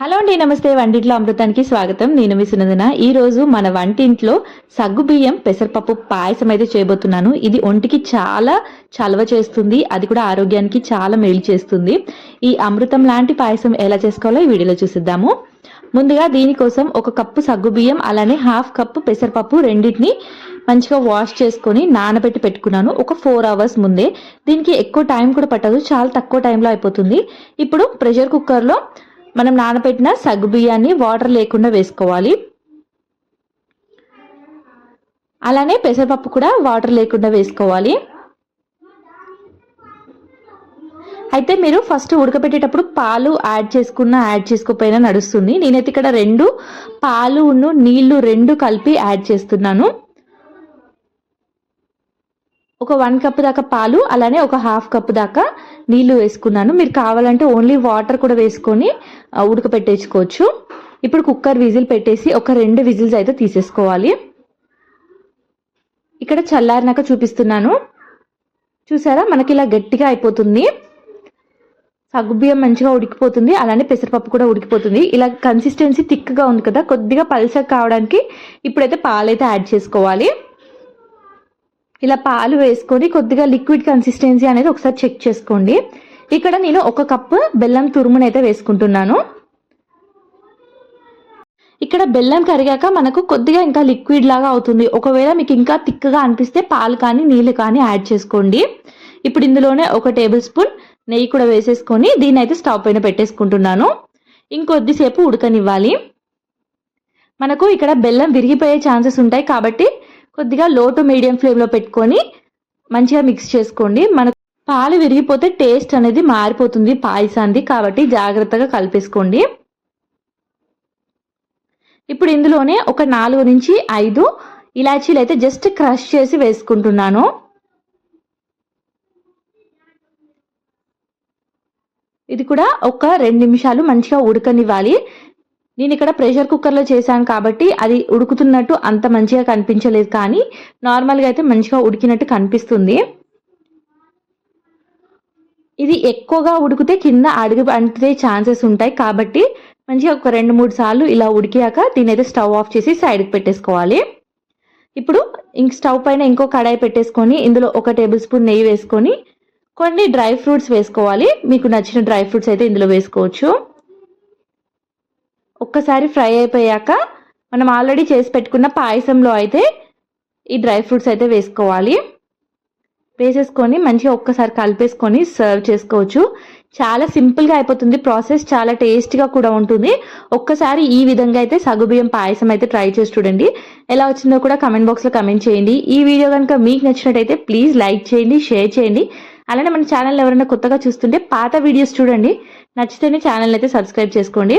Hello అండి నమస్తే. వంటింట్లో అమృతానికి స్వాగతం. నేను మీ సునందన. ఈ రోజు మన వంటింట్లో సగ్గు బియ్యం పెసరపప్పు పాయసం అయితే చేయబోతున్నాను. ఇది ఒంటికి చాలా చలవ చేస్తుంది. అది కూడా ఆరోగ్యానికి చాలా మేలు చేస్తుంది. ఈ అమృతం లాంటి పాయసం ఎలా చేసుకోవాలో ఈ వీడియోలో చూసిద్దాము. ముందుగా దీనికోసం ఒక కప్పు సగ్గు బియ్యం అలానే హాఫ్ కప్పు పెసరపప్పు రెండింటిని మంచిగా వాష్ చేసుకొని నానబెట్టి పెట్టుకున్నాను. ఒక ఫోర్ అవర్స్ ముందే. దీనికి ఎక్కువ టైం కూడా పట్టదు. చాలా తక్కువ టైంలో అయిపోతుంది. ఇప్పుడు ప్రెషర్ కుక్కర్లో మనం నానబెట్టిన సగ్గు బియ్యాన్ని వాటర్ లేకుండా వేసుకోవాలి. అలానే పెసరపప్పు కూడా వాటర్ లేకుండా వేసుకోవాలి. అయితే మీరు ఫస్ట్ ఉడకబెట్టేటప్పుడు పాలు యాడ్ చేసుకున్న యాడ్ చేసుకోకపోయినా నడుస్తుంది. నేనైతే ఇక్కడ రెండు పాలు నీళ్ళు రెండు కలిపి యాడ్ చేస్తున్నాను. ఒక వన్ కప్ దాకా పాలు అలానే ఒక హాఫ్ కప్ దాకా నీళ్ళు వేసుకున్నాను. మీరు కావాలంటే ఓన్లీ వాటర్ కూడా వేసుకొని ఉడకపెట్టేసుకోవచ్చు. ఇప్పుడు కుక్కర్ విజిల్ పెట్టేసి ఒక రెండు విజిల్స్ అయితే తీసేసుకోవాలి. ఇక్కడ చల్లారినాక చూపిస్తున్నాను. చూసారా? మనకి ఇలా గట్టిగా అయిపోతుంది. సగ్గుబియ్యం మంచిగా ఉడికిపోతుంది అలానే పెసరపప్పు కూడా ఉడికిపోతుంది. ఇలా కన్సిస్టెన్సీ థిక్గా ఉంది కదా కొద్దిగా పల్సర్ కావడానికి ఇప్పుడైతే పాలైతే యాడ్ చేసుకోవాలి. ఇలా పాలు వేసుకొని కొద్దిగా లిక్విడ్ కన్సిస్టెన్సీ అనేది ఒకసారి చెక్ చేసుకోండి. ఇక్కడ నేను ఒక కప్పు బెల్లం తురుమునైతే వేసుకుంటున్నాను. ఇక్కడ బెల్లం కరిగాక మనకు కొద్దిగా ఇంకా లిక్విడ్ లాగా అవుతుంది. ఒకవేళ మీకు ఇంకా థిక్గా అనిపిస్తే పాలు కానీ నీళ్ళు కానీ యాడ్ చేసుకోండి. ఇప్పుడు ఇందులోనే ఒక టేబుల్ స్పూన్ నెయ్యి కూడా వేసేసుకొని దీన్ని అయితే స్టవ్ పైన పెట్టేసుకుంటున్నాను. ఇంకొద్దిసేపు ఉడకనివ్వాలి. మనకు ఇక్కడ బెల్లం విరిగిపోయే ఛాన్సెస్ ఉంటాయి కాబట్టి కొద్దిగా లో టు మీడియం ఫ్లేమ్లో పెట్టుకొని మంచిగా మిక్స్ చేసుకోండి. మన పాలు విరిగిపోతే టేస్ట్ అనేది మారిపోతుంది పాయసాన్ని కాబట్టి జాగ్రత్తగా కలిపేసుకోండి. ఇప్పుడు ఇందులోనే ఒక నాలుగు నుంచి ఐదు ఇలాచీలు అయితే జస్ట్ క్రష్ చేసి వేసుకుంటున్నాను. ఇది కూడా ఒక రెండు నిమిషాలు మంచిగా ఉడకనివ్వాలి. నేను ఇక్కడ ప్రెషర్ కుక్కర్లో చేశాను కాబట్టి అది ఉడుకుతున్నట్టు అంత మంచిగా కనిపించలేదు కానీ నార్మల్గా అయితే మంచిగా ఉడికినట్టు కనిపిస్తుంది. ఇది ఎక్కువగా ఉడికితే కింద అడుగు అంటే ఛాన్సెస్ ఉంటాయి కాబట్టి మంచిగా ఒక రెండు మూడు సార్లు ఇలా ఉడికాక దీని అయితే స్టవ్ ఆఫ్ చేసి సైడ్కి పెట్టేసుకోవాలి. ఇప్పుడు ఇంక స్టవ్ పైన ఇంకో కడాయి పెట్టేసుకొని ఇందులో ఒక టేబుల్ స్పూన్ నెయ్యి వేసుకొని కొన్ని డ్రై ఫ్రూట్స్ వేసుకోవాలి. మీకు నచ్చిన డ్రై ఫ్రూట్స్ అయితే ఇందులో వేసుకోవచ్చు. ఒక్కసారి ఫ్రై అయిపోయాక మనం ఆల్రెడీ చేసి పెట్టుకున్న పాయసంలో అయితే ఈ డ్రై ఫ్రూట్స్ అయితే వేసుకోవాలి. వేసేసుకొని మంచిగా ఒక్కసారి కలిపేసుకొని సర్వ్ చేసుకోవచ్చు. చాలా సింపుల్గా అయిపోతుంది. ప్రాసెస్ చాలా టేస్ట్గా కూడా ఉంటుంది. ఒక్కసారి ఈ విధంగా అయితే సగుబియ్యం పాయసం అయితే ట్రై చేసి చూడండి. ఎలా వచ్చిందో కూడా కమెంట్ బాక్స్లో కమెంట్ చేయండి. ఈ వీడియో కనుక మీకు నచ్చినట్టయితే ప్లీజ్ లైక్ చేయండి షేర్ చేయండి. అలానే మన ఛానల్ ఎవరైనా కొత్తగా చూస్తుంటే పాత వీడియోస్ చూడండి. నచ్చితేనే ఛానల్ అయితే సబ్స్క్రైబ్ చేసుకోండి.